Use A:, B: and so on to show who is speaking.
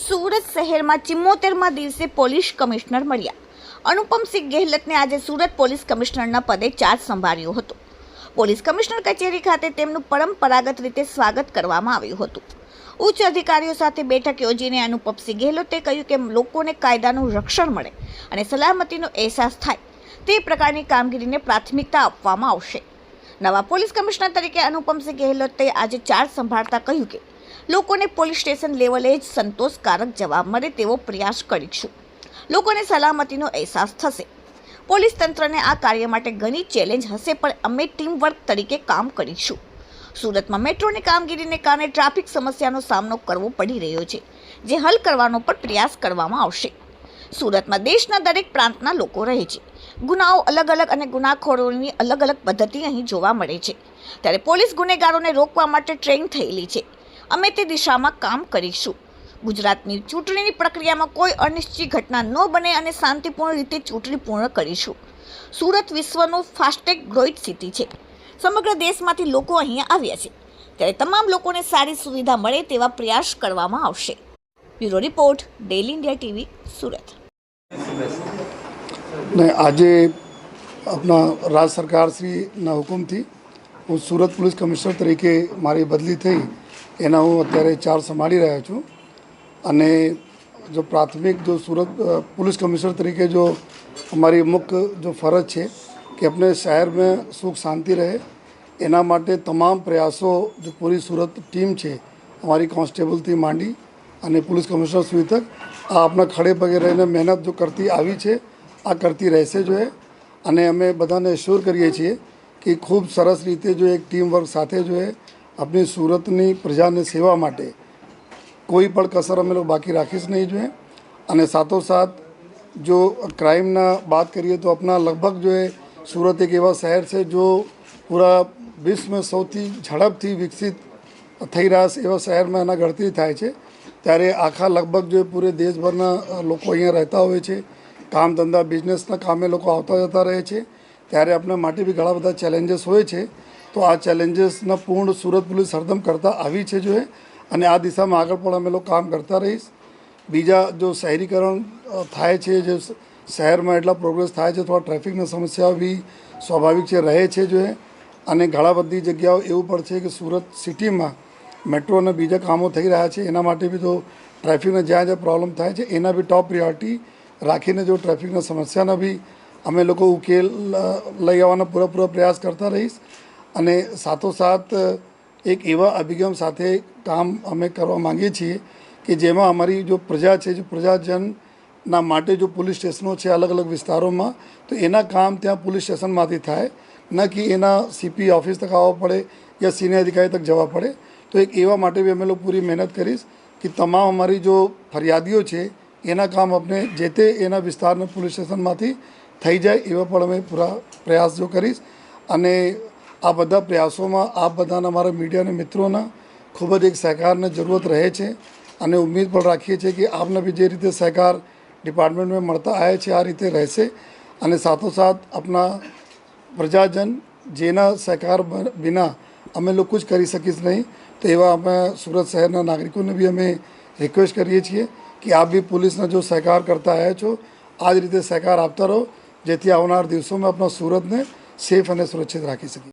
A: સુરત શહેરમાં ચિમ્મોતેરમાં દિવસે police commissioner મળ્યા. અનુપમસિંહ ગેહલતને આજે સુરત પોલીસ કમિશનરના પદે ચાર્જ સંભાળ્યો હતો. પોલીસ કમિશનર કચેરી ખાતે તેમનું પરંપરાગત રીતે સ્વાગત કરવામાં આવ્યું હતું. ઉચ્ચ અધિકારીઓ સાથે બેઠક યોજીને અનુપમસિંહ ગેહલોતે કહ્યું કે લોકોને કાયદાનું રક્ષણ મળે અને સલામતીનો અહેસાસ થાય. તે પ્રકારની કામગીરીને પ્રાથમિકતા આપવામાં આવશે. નવા પોલીસ કમિશનર તરીકે અનુપમસિંહ ગેહલોતે આજે ચાર્જ સંભાળતા કહ્યું કે લોકોને પોલીસ સ્ટેશન લેવલે જ સંતોષકારક જવાબ મળે તેવો પ્રયાસ કરીશું. લોકોને સલામતીનો અહેસાસ થશે. પોલીસ તંત્રને આ કાર્ય માટે ઘણી ચેલેન્જ હશે, પણ અમે ટીમ વર્ક તરીકે કામ કરીશું. સુરતમાં મેટ્રોની કામગીરીને કારણે ટ્રાફિક સમસ્યાનો સામનો કરવો પડી રહ્યો છે, જે હલ કરવાનો પણ પ્રયાસ કરવામાં આવશે. સુરતમાં દેશના દરેક પ્રાંતના લોકો રહે છે. ગુનાઓ અલગ અલગ અને ગુનાખોરોની અલગ અલગ પદ્ધતિ અહીં જોવા મળે છે. ત્યારે પોલીસ ગુનેગારોને રોકવા માટે ટ્રેન થયેલી છે. અમે તે દિશામાં કામ કરીશું. ગુજરાતની ચૂંટણીની પ્રક્રિયામાં કોઈ અનિશ્ચિત ઘટના ન બને અને શાંતિપૂર્ણ રીતે ચૂંટણી પૂર્ણ કરીશું. સુરત વિશ્વનું ફાસ્ટેગ ગ્રોઈટ સિટી છે. સમગ્ર દેશમાંથી લોકો અહીંયા આવ્યા છે. ત્યારે તમામ લોકોને સારી સુવિધા મળે તેવા પ્રયાસ કરવામાં આવશે. Bureau report daily India TV, Surat.
B: ને આજે આપણા રાજ્ય સરકારશ્રીના હુકમથી હું સુરત પોલીસ કમિશનર તરીકે મારી બદલી થઈ એના હું અત્યારે ચાર્જ સંભાળી રહ્યો છું. અને જો પ્રાથમિક, જો સુરત પોલીસ કમિશનર તરીકે જો અમારી મુખ્ય જો ફરજ છે કે આપણે શહેરમાં સુખ, શાંતિ રહે, એના માટે તમામ પ્રયાસો જો પૂરી સુરત ટીમ છે, અમારી કોન્સ્ટેબલથી માંડી અને પોલીસ કમિશનર સુધી તક આ આપણા ખડે પગે રહીને મહેનત જો કરતી આવી છે, આ કરતી રહેશે જોઈએ અને અમે બધાને શ્યોર કરીએ છીએ કે ખૂબ સરસ રીતે જો એક ટીમ વર્ક સાથે જોઈએ આપણી સુરતની પ્રજાની સેવા માટે કોઈ પણ કસર અમે લોકો બાકી રાખીશ નહીં જોઈએ. અને સાથોસાથ જો ક્રાઇમના વાત કરીએ તો આપણા લગભગ જો એ સુરત એક એવા શહેર છે જો પૂરા વિશ્વમાં સૌથી ઝડપથી વિકસિત થઈ રહ્યા છે એવા શહેરમાં એના ગણતરી થાય છે. ત્યારે આખા લગભગ જો પૂરે દેશભરના લોકો અહીંયા રહેતા હોય છે, કામ ધંધા બિઝનેસના કામે લોકો આવતા જતા રહે છે. ત્યારે આપણા માટે બી ઘણા બધા ચેલેન્જીસ હોય છે. તો આ ચેલેન્જીસના પૂર્ણ સુરત પોલીસ હરદમ કરતા આવી છે જોઈએ અને આ દિશામાં આગળ પણ અમે લોકો કામ કરતા રહીશ. બીજા જો શહેરીકરણ થાય છે, જે શહેરમાં એટલા પ્રોગ્રેસ થાય છે, થોડા ટ્રાફિકની સમસ્યા બી સ્વાભાવિક છે, રહે છે જોઈએ અને ઘણા બધી જગ્યાઓ એવું પણ છે કે સુરત સિટીમાં મેટ્રો અને બીજા કામો થઈ રહ્યા છે, એના માટે બી તો ટ્રાફિકના જ્યાં જ્યાં પ્રોબ્લેમ થાય છે, એના બી ટોપ પ્રિયોરિટી રાખીને જો ટ્રાફિકના સમસ્યાના બી અમે લોકો ઉકેલ લઈ આવવાનો પૂરેપૂરો પ્રયાસ કરતા રહીશ. અને સાથોસાથ, એક એવા અભિગમ સાથે કામ અમે કરવા માંગીએ છીએ કે જેમાં અમારી જો પ્રજા છે, જે પ્રજાજનના માટે જો પોલીસ સ્ટેશનો છે અલગ અલગ વિસ્તારોમાં, તો એના કામ ત્યાં પોલીસ સ્ટેશનમાંથી થાય. ન કે એના સીપી ઓફિસ તક આવવા પડે યા સિનિયર અધિકારી તક જવા પડે. તો એક એવા માટે બી અમે લોકો પૂરી મહેનત કરીશ કે તમામ અમારી જો ફરિયાદીઓ છે, એના કામ આપણે જે તે એના વિસ્તારના પોલીસ સ્ટેશનમાંથી થઈ જાય એવા પણ અમે પૂરા પ્રયાસ જો કરીશ. અને આ બધા પ્રયાસોમાં આપ બધાના અમારા મીડિયાના મિત્રોના ખૂબ જ એક સહકારની જરૂરત રહે છે અને ઉમ્મીદ પણ રાખીએ છીએ કે આપને બી જે રીતે સહકાર ડિપાર્ટમેન્ટમાં મળતા આવ્યા છે, આ રીતે રહેશે અને સાથોસાથ આપણા પ્રજાજન જેના સહકાર વિના અમે લોકો જ કરી શકીશ નહીં, તો એવા અમે સુરત શહેરના નાગરિકોને બી અમે રિક્વેસ્ટ કરીએ છીએ કે આપ બી પોલીસનો જો સહકાર કરતા આવ્યા છો, આ જ રીતે સહકાર આપતા રહો, જેથી આવનાર દિવસોમાં આપણા સુરતને સેફ અને સુરક્ષિત રાખી શકીએ.